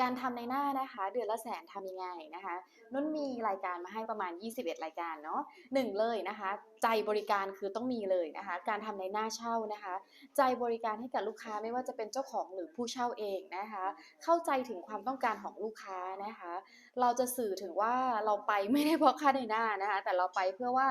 การทำในหน้านะคะ เดือนละแสนทำยังไงนะคะนุ่นมีรายการมาให้ประมาณ 21 รายการเนาะหนึ่งเลยนะคะ ใจบริการคือต้องมีเลยนะคะ การทำในหน้าเช่านะคะ ใจบริการให้กับลูกค้าไม่ว่าจะเป็นเจ้าของหรือผู้เช่าเองนะคะ เข้าใจถึงความต้องการของลูกค้านะคะ เราจะสื่อถึงว่าเราไปไม่ได้เพราะค่าในหน้านะคะ แต่เราไปเพื่อว่า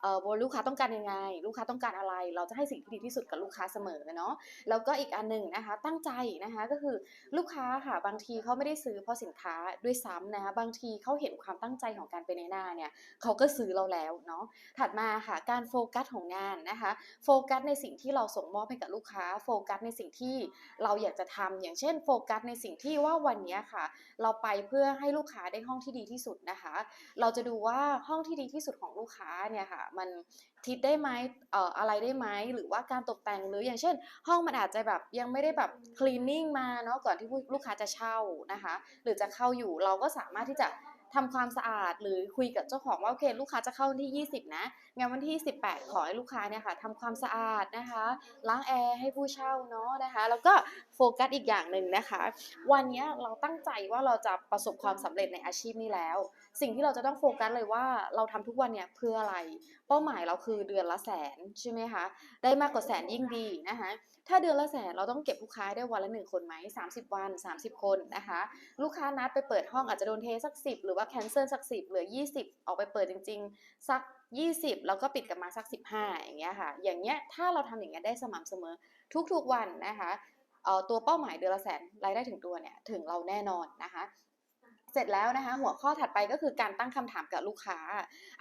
เอ่อลูกค้าต้องการยังไง ลูกค้าต้องการอะไร เราจะให้สิ่งที่ดีที่สุดกับลูกค้าเสมอเนาะแล้วก็อีกอันหนึ่งนะคะ ตั้งใจนะคะก็คือลูกค้าค่ะบางทีเขาาไม่ได้ซื้อเพราะสินค้าด้วยซ้ำนะคะบางทีเขาเห็นความตั้งใจของการเป็นในหน้าเนี่ยเขาก็ซื้อเราแล้วเนาะถัดมาค่ะการโฟกัสของงานนะคะโฟกัสในสิ่งที่เราส่งมอบให้กับลูกค้าโฟกัสในสิ่งที่เราอยากจะทำอย่างเช่นโฟกัสในสิ่งที่ว่าวันนี้ค่ะ เราไปเพื่อให้ลูกค้าได้ห้องที่ดีที่สุดนะคะ เราจะดูว่าห้องที่ดีที่สุดของลูกค้าเนี่ยค่ะมันทิศได้ไหมเอ่ออะไรได้ไหมหรือว่าการตกแต่งหรืออย่างเช่น ห้องมันอาจจะแบบยังไม่ได้แบบคลีนนิ่งมาเนาะก่อนที่ลูกค้าจะเช่านะคะ หรือจะเข้าอยู่เราก็สามารถที่จะ ทำความสะอาดหรือคุยกับเจ้าของว่าโอเค ลูกค้าจะเข้าวันที่ 20 นะงั้นวันที่ 18 ขอให้ลูกค้าเนี่ยค่ะทำความสะอาดนะคะล้างแอร์ให้ผู้เช่าเนาะนะคะ แล้วก็โฟกัสอีกอย่างหนึ่งนะคะ วันนี้เราตั้งใจว่าเราจะประสบความสำเร็จในอาชีพนี้แล้ว สิ่งที่เราจะต้องโฟกัสเลยว่าเราทำทุกวันเนี่ยเพื่ออะไร เป้าหมายเราคือเดือนละแสนใช่ไหมคะได้มากกว่าแสนยิ่งดีนะคะถ้าเดือนละแสนเราต้องเก็บลูกค้าได้วันละหนึ่งคนไหม30 วัน 30 คนนะคะ ลูกค้านัดไปเปิดห้องอาจจะโดนเทสัก10หรือว่าแคนเซิลสักสิบเหลือ 20 ออกไปเปิดจริง ๆ สัก 20 แล้วก็ปิดกลับมาสัก 15 อย่างเงี้ยค่ะ อย่างเงี้ยถ้าเราทำอย่างเงี้ยได้สม่ำเสมอทุกๆวันนะคะเอ่อตัวเป้าหมายเดือนละแสนรายได้ถึงตัวเนี่ยถึงเราแน่นอนนะคะ เสร็จแล้วนะคะ หัวข้อถัดไปก็คือการตั้งคำถามกับลูกค้า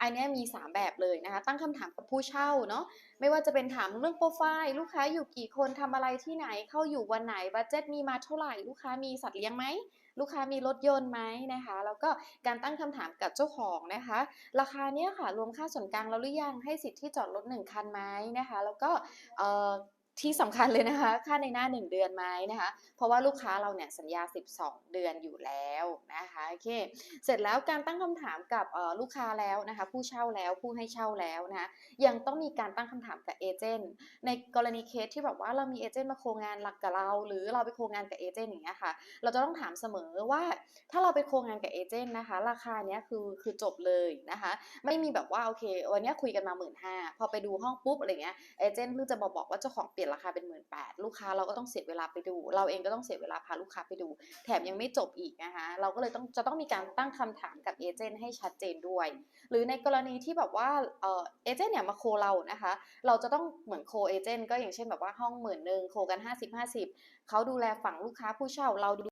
อันนี้มี 3 แบบเลยนะคะ ตั้งคำถามกับผู้เช่าเนาะไม่ว่าจะเป็นถามเรื่องโปรไฟล์ลูกค้าอยู่กี่คนทำอะไรที่ไหนเข้าอยู่วันไหนบัดเจ็ตมีมาเท่าไหร่ ลูกค้ามีสัตว์เลี้ยงไหมลูกค้ามีรถยนต์ไหมนะคะ แล้วก็การตั้งคำถามกับเจ้าของนะคะ ราคาเนี้ยค่ะรวมค่าส่วนกลางแล้วหรือยังให้สิทธิ์ที่จอดรถ1คันไหมนะคะ แล้วก็เอ่อ ที่สำคัญเลยนะคะ ค่าในหน้า 1 เดือนไหมนะคะ เพราะว่าลูกค้าเราเนี่ยสัญญา 12 เดือนอยู่แล้วนะคะโอเคเสร็จแล้วการตั้งคำถามกับลูกค้าแล้วนะคะ ผู้เช่าแล้วผู้ให้เช่าแล้วนะคะยังต้องมีการตั้งคำถามกับเอเจนต์ในกรณีเคสที่แบบว่าเรามีเอเจนต์มาโครงงานหลักกับเรา หรือเราไปโครงงานกับเอเจนต์อย่างเงี้ยค่ะ เราจะต้องถามเสมอว่าถ้าเราไปโครงงานกับเอเจนต์นะคะ ราคาเนี้ยคือคือจบเลยนะคะ ไม่มีแบบว่าโอเค วันเนี้ยคุยกันมาหมื่นห้าพอไปดูห้องปุ๊บอะไรเงี้ยเอเจนต์เพิ่งจะมาบอกว่าเจ้าของเปลี่ยนราคาเป็นหมื่นแปดลูกค้าเราก็ต้องเสียเวลาไปดู เราเองก็ต้องเสียเวลาพาลูกค้าไปดู แถมยังไม่จบอีกนะคะเราก็เลยต้องจะต้องมีการตั้งคำถามกับเอเจนต์ให้ชัดเจนด้วย หรือในกรณีที่แบบว่าเออเอเจนต์เนี่ยมาโคเรานะคะ เราจะต้องเหมือนโคเอเจนต์ก็อย่างเช่นแบบว่าห้องหมื่นหนึ่งโคกัน 50 50เขาดูแลฝั่งลูกค้าผู้เช่าเราดู